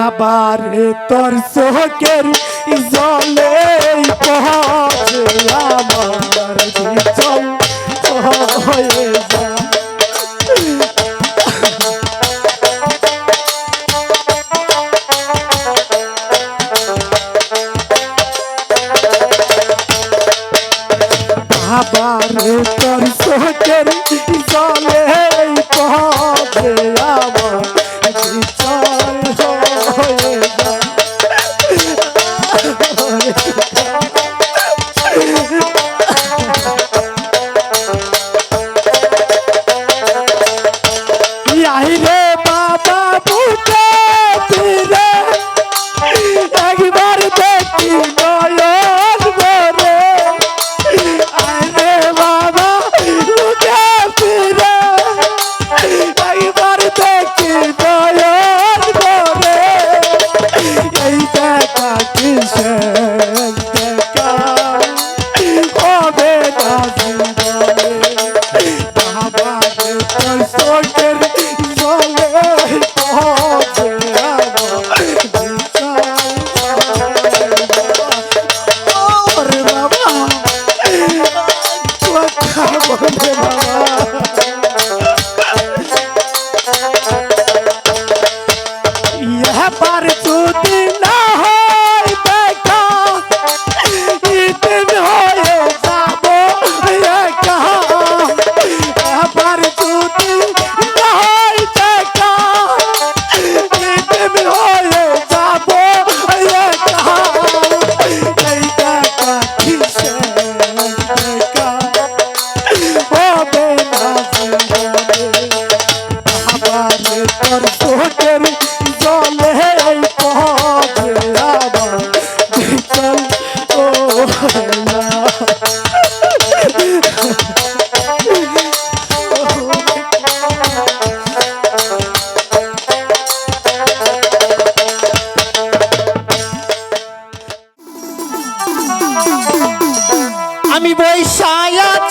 আবার তোর চোখের জলে পৌঁছে আমার চল হয়ে তোর Yeah.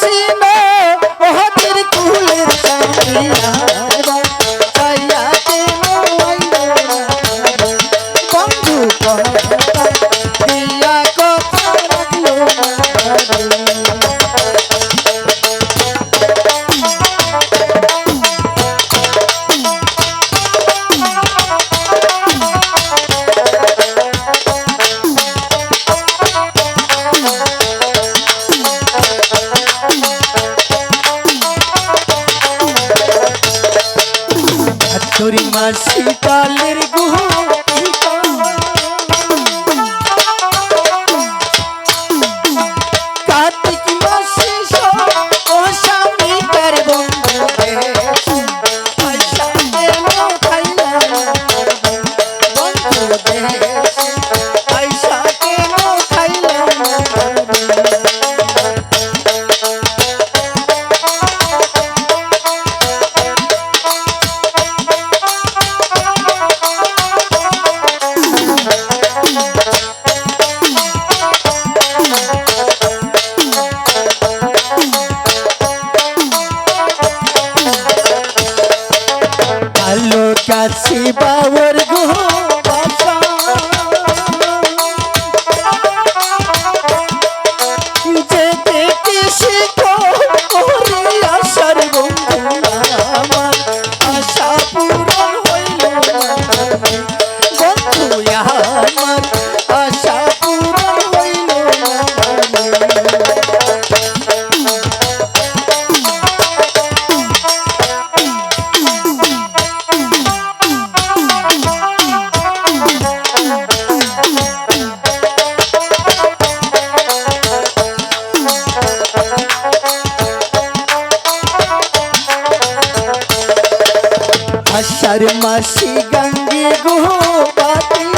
ছিল হাসি কালের গুহা কাছি বাবর গো তার মাসি গঙ্গে গো বাতি